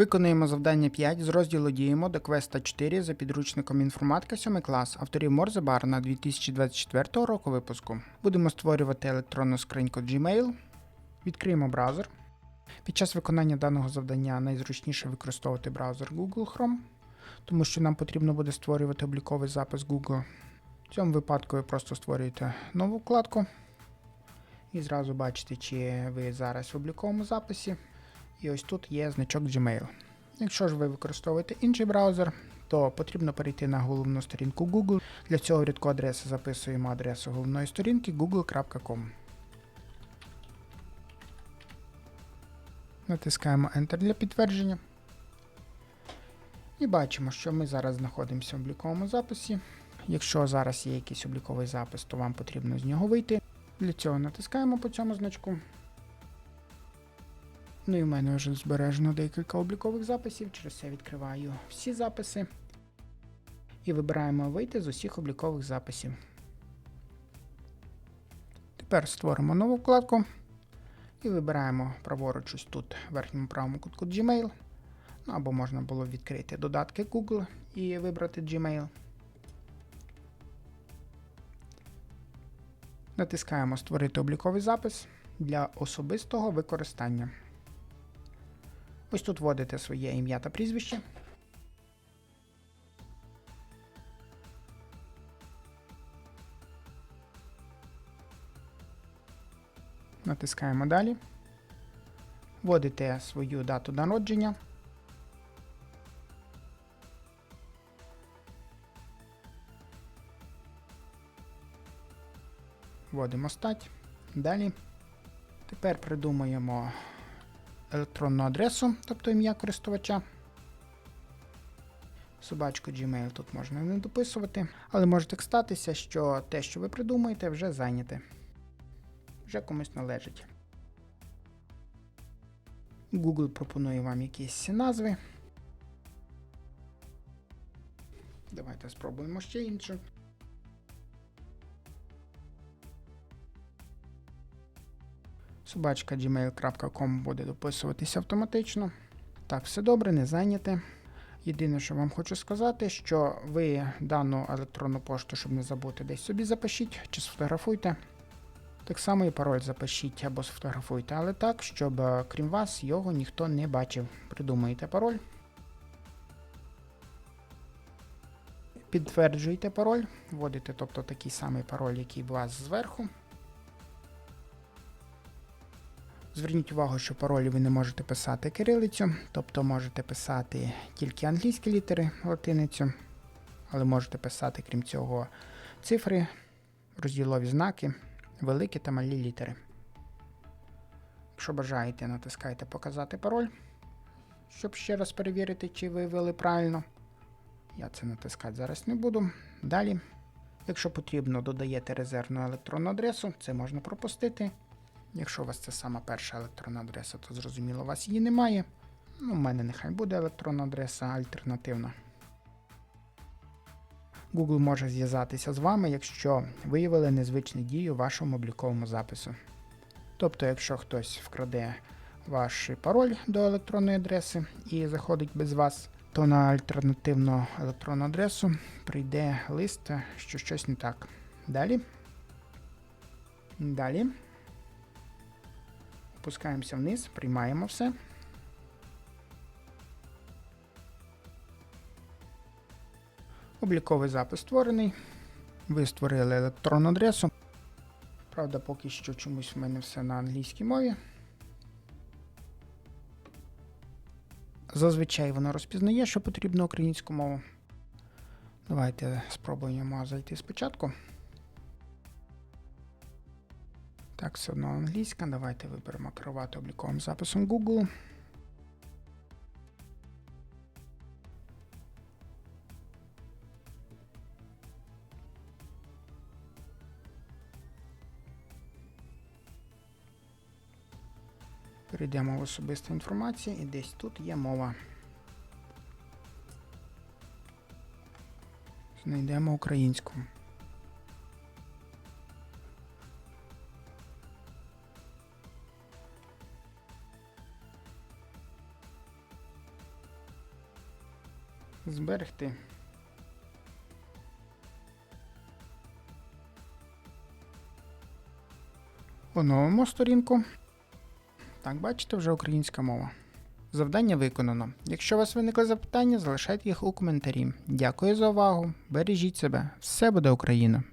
Виконуємо завдання 5 з розділу Діємо до квеста 4 за підручником інформатика 7 клас авторів Морзе Барна 2024 року випуску. Будемо створювати електронну скриньку Gmail. Відкриємо браузер. Під час виконання даного завдання найзручніше використовувати браузер Google Chrome, тому що нам потрібно буде створювати обліковий запис Google. В цьому випадку ви просто створюєте нову вкладку і зразу бачите, чи ви зараз в обліковому записі. І ось тут є значок Gmail. Якщо ж ви використовуєте інший браузер, то потрібно перейти на головну сторінку Google. Для цього рядку адреси записуємо адресу головної сторінки google.com. Натискаємо Enter для підтвердження. І бачимо, що ми зараз знаходимося в обліковому записі. Якщо зараз є якийсь обліковий запис, то вам потрібно з нього вийти. Для цього натискаємо по цьому значку. Ну і в мене вже збережено декілька облікових записів, через це відкриваю всі записи і вибираємо вийти з усіх облікових записів. Тепер створимо нову вкладку і вибираємо праворуч ось тут в верхньому правому кутку Gmail. Ну, або можна було відкрити додатки Google і вибрати Gmail. Натискаємо Створити обліковий запис для особистого використання. Ось тут вводите своє ім'я та прізвище. Натискаємо далі. Вводите свою дату народження. Вводимо стать. Далі. Тепер придумаємо електронну адресу, тобто ім'я користувача. Собачку Gmail тут можна не дописувати, але може так статися, що те, що ви придумаєте, вже зайняте. Вже комусь належить. Google пропонує вам якісь назви. Давайте спробуємо ще іншу. Собачка gmail.com буде дописуватися автоматично. Так, все добре, не зайняте. Єдине, що вам хочу сказати, що ви дану електронну пошту, щоб не забути, десь собі запишіть чи сфотографуйте. Так само і пароль запишіть або сфотографуйте, але так, щоб е, крім вас його ніхто не бачив. Придумаєте пароль. Підтверджуєте пароль, вводите тобто такий самий пароль, який у вас зверху. Зверніть увагу, що паролі ви не можете писати кирилицю, тобто можете писати тільки англійські літери латиницю, але можете писати, крім цього, цифри, розділові знаки, великі та малі літери. Якщо бажаєте, натискайте Показати пароль, щоб ще раз перевірити, чи ви ввели правильно. Я це натискати зараз не буду. Далі, якщо потрібно, додаєте резервну електронну адресу, це можна пропустити. Якщо у вас це сама перша електронна адреса, то зрозуміло, у вас її немає. Ну, У мене нехай буде електронна адреса альтернативна. Google може зв'язатися з вами, якщо виявили незвичну дію в вашому обліковому запису. Тобто, якщо хтось вкраде ваш пароль до електронної адреси і заходить без вас, то на альтернативну електронну адресу прийде лист, що щось не так. Далі. Далі. Опускаємося вниз, приймаємо все. Обліковий запис створений. Ви створили електронну адресу. Правда, поки що чомусь в мене все на англійській мові. Зазвичай воно розпізнає, що потрібно українську мову. Давайте спробуємо зайти спочатку. Так, все одно англійська. Давайте виберемо керувати обліковим записом Google. Перейдемо в особисту інформацію і десь тут є мова. Знайдемо українську. Зберегти. Оновимо сторінку. Так, бачите, вже українська мова. Завдання виконано. Якщо у вас виникли запитання, залишайте їх у коментарі. Дякую за увагу. Бережіть себе. Все буде Україна!